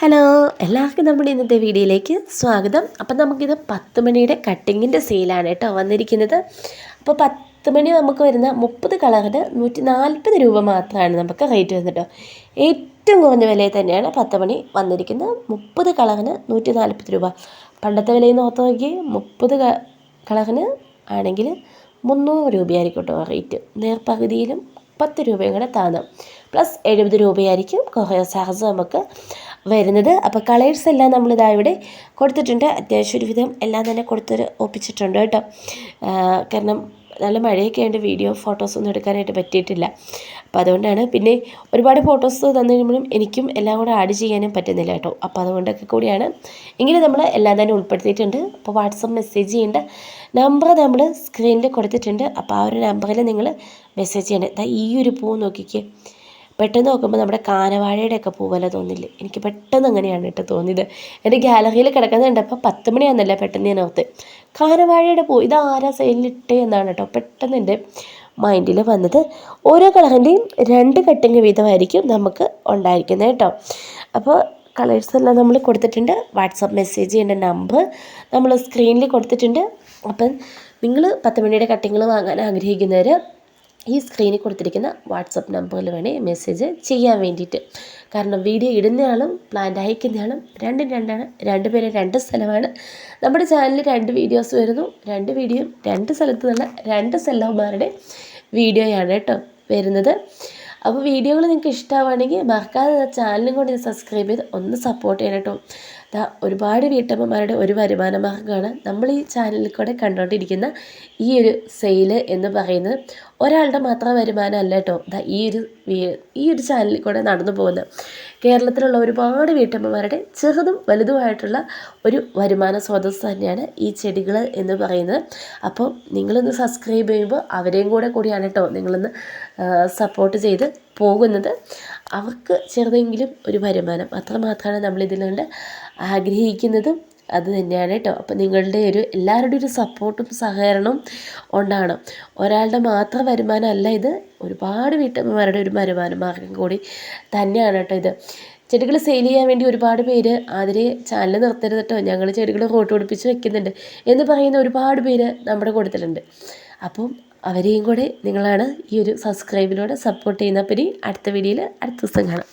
Hello എല്ലാവർക്കും നമ്മുടെ ഇന്നത്തെ വീഡിയോയിലേക്ക് സ്വാഗതം. അപ്പം നമുക്കിത് പത്ത് മണിയുടെ കട്ടിങ്ങിന്റെ സെയിലാണ് കേട്ടോ വന്നിരിക്കുന്നത്. അപ്പോൾ പത്ത് മണി നമുക്ക് വരുന്ന മുപ്പത് കളറിന് നൂറ്റി നാൽപ്പത് രൂപ മാത്രമാണ് നമുക്ക് റേറ്റ് വരുന്നത് കേട്ടോ. ഏറ്റവും കുറഞ്ഞ വിലയിൽ തന്നെയാണ് പത്ത് മണി വന്നിരിക്കുന്നത് മുപ്പത് കളറിന് നൂറ്റി നാൽപ്പത് രൂപ. പണ്ടത്തെ വിലയിൽ നിന്ന് ഓർത്ത് നോക്കി മുപ്പത് കളറിന് ആണെങ്കിൽ മുന്നൂറ് രൂപയായിരിക്കും കേട്ടോ റേറ്റ്. നേർപകുതിയിലും പത്ത് രൂപയും കൂടെ താന്ന് പ്ലസ് എഴുപത് രൂപയായിരിക്കും കൊറിയർ ചാർജ് നമുക്ക് വരുന്നത്. അപ്പോൾ കളേഴ്സ് എല്ലാം നമ്മൾ നമ്മളിതാ ഇവിടെ കൊടുത്തിട്ടുണ്ട്. അത്യാവശ്യം ഒരുവിധം എല്ലാം തന്നെ കൊടുത്ത് ഒപ്പിച്ചിട്ടുണ്ട് കേട്ടോ. കാരണം നല്ല മഴയൊക്കെ ആയതുകൊണ്ട് വീഡിയോ ഫോട്ടോസൊന്നും എടുക്കാനായിട്ട് പറ്റിയിട്ടില്ല. അപ്പോൾ അതുകൊണ്ടാണ് പിന്നെ ഒരുപാട് ഫോട്ടോസ് തന്നു കഴിയുമ്പോഴും എനിക്കും എല്ലാം കൂടെ ആഡ് ചെയ്യാനും പറ്റുന്നില്ല കേട്ടോ. അപ്പോൾ അതുകൊണ്ടൊക്കെ കൂടിയാണ്. ഇങ്ങനെ നമ്മൾ എല്ലാം തന്നെ ഉൾപ്പെടുത്തിയിട്ടുണ്ട്. അപ്പോൾ വാട്സപ്പ് മെസ്സേജ് ചെയ്യേണ്ട നമ്പർ നമ്മൾ സ്ക്രീനിൽ കൊടുത്തിട്ടുണ്ട്. അപ്പോൾ ആ ഒരു നമ്പറിൽ നിങ്ങൾ മെസ്സേജ് ചെയ്യേണ്ടത് ഈ ഒരു പൂ നോക്കിക്കേ. പെട്ടെന്ന് നോക്കുമ്പോൾ നമ്മുടെ കാനവാഴയുടെ ഒക്കെ പൂവല്ല തോന്നില്ലേ? എനിക്ക് പെട്ടെന്ന് അങ്ങനെയാണ് കേട്ടോ തോന്നിയത്. എന്റെ ഗാലറിയിൽ കിടക്കുന്നത് കണ്ടപ്പോൾ പത്ത് മണിയാണെന്നല്ല പെട്ടെന്ന് ഞാൻ ഓർത്ത്. കാനവാഴയുടെ പൂ ഇത് ആരാ സെയിലിട്ടേ എന്നാണ് കേട്ടോ പെട്ടെന്ന് എന്റെ മൈൻഡിൽ വന്നത്. ഓരോ കളറിന്റെയും രണ്ട് കട്ടിങ് വീതമായിരിക്കും നമുക്ക് ഉണ്ടായിരിക്കുന്നത് കേട്ടോ. അപ്പോൾ കളേഴ്സ് എല്ലാം നമ്മൾ കൊടുത്തിട്ടുണ്ട്. വാട്സപ്പ് മെസ്സേജ് ചെയ്യേണ്ട നമ്പർ നമ്മൾ സ്ക്രീനിൽ കൊടുത്തിട്ടുണ്ട്. അപ്പം നിങ്ങൾ പത്ത് മണിയുടെ കട്ടിങ്ങൾ വാങ്ങാൻ ആഗ്രഹിക്കുന്നവർ ഈ സ്ക്രീനിൽ കൊടുത്തിരിക്കുന്ന വാട്സപ്പ് നമ്പറിൽ വേണേ മെസ്സേജ് ചെയ്യാൻ വേണ്ടിയിട്ട്. കാരണം വീഡിയോ ഇടുന്നയാളും പ്ലാന്റ് അയക്കുന്നയാളും രണ്ടും രണ്ടാണ്. രണ്ട് പേരും രണ്ട് സ്ഥലമാണ്. നമ്മുടെ ചാനലിൽ രണ്ട് വീഡിയോസ് വരുന്നു. രണ്ട് വീഡിയോ രണ്ട് സ്ഥലത്ത് നിന്ന് രണ്ട് സെല്ലർമാരുടെ വീഡിയോയാണ് കേട്ടോ വരുന്നത്. അപ്പോൾ വീഡിയോകൾ നിങ്ങൾക്ക് ഇഷ്ടമാവുകയാണെങ്കിൽ മറക്കാതെ ചാനലും കൂടി സബ്സ്ക്രൈബ് ചെയ്ത് ഒന്ന് സപ്പോർട്ട് ചെയ്യണം കേട്ടോ. ദാ ഒരുപാട് വീട്ടമ്മമാരുടെ ഒരു വരുമാന മാർഗമാണ് നമ്മൾ ഈ ചാനലിൽ കൂടെ കണ്ടുകൊണ്ടിരിക്കുന്ന ഈ ഒരു സെയിൽ എന്ന് പറയുന്നത്. ഒരാളുടെ മാത്രം വരുമാനം അല്ല കേട്ടോ ദാ ഈ ഒരു ഈ ഒരു ചാനലിൽ കൂടെ നടന്നു പോകുന്നത്. കേരളത്തിലുള്ള ഒരുപാട് വീട്ടമ്മമാരുടെ ചെറുതും വലുതുമായിട്ടുള്ള ഒരു വരുമാന സ്രോതസ് തന്നെയാണ് ഈ ചെടികൾ എന്ന് പറയുന്നത്. അപ്പോൾ നിങ്ങളൊന്ന് സബ്സ്ക്രൈബ് ചെയ്യുമ്പോൾ അവരെയും കൂടെ കൂടിയാണ് കേട്ടോ നിങ്ങളൊന്ന് സപ്പോർട്ട് ചെയ്ത് പോകുന്നത്. അവർക്ക് ചെറുതെങ്കിലും ഒരു വരുമാനം. അത്രമാത്രമാണ് നമ്മൾ കൊണ്ട് ആഗ്രഹിക്കുന്നതും അത് തന്നെയാണ് കേട്ടോ. അപ്പം നിങ്ങളുടെ ഒരു എല്ലാവരുടെയും ഒരു സപ്പോർട്ടും സഹകരണവും ഉണ്ടാണ് ഒരാളുടെ മാത്രം വരുമാനമല്ല ഇത്. ഒരുപാട് വീട്ടമ്മമാരുടെ ഒരു വരുമാന മാർഗം കൂടി തന്നെയാണ് കേട്ടോ ഇത്. ചെടികൾ സെയിൽ ചെയ്യാൻ വേണ്ടി ഒരുപാട് പേര് അതിന് ചാനൽ നിർത്തരുത് കേട്ടോ. ഞങ്ങൾ ചെടികൾ റോട്ട് പിടിപ്പിച്ച് വെക്കുന്നുണ്ട് എന്ന് പറയുന്ന ഒരുപാട് പേര് നമ്മുടെ കൂട്ടത്തിലുണ്ട്. അപ്പം അവരെയും കൂടെ നിങ്ങളാണ് ഈ ഒരു സബ്സ്ക്രൈബിലൂടെ സപ്പോർട്ട് ചെയ്യുന്ന പരി അടുത്ത വീഡിയോയിൽ അടുത്ത ദിവസം കാണാം.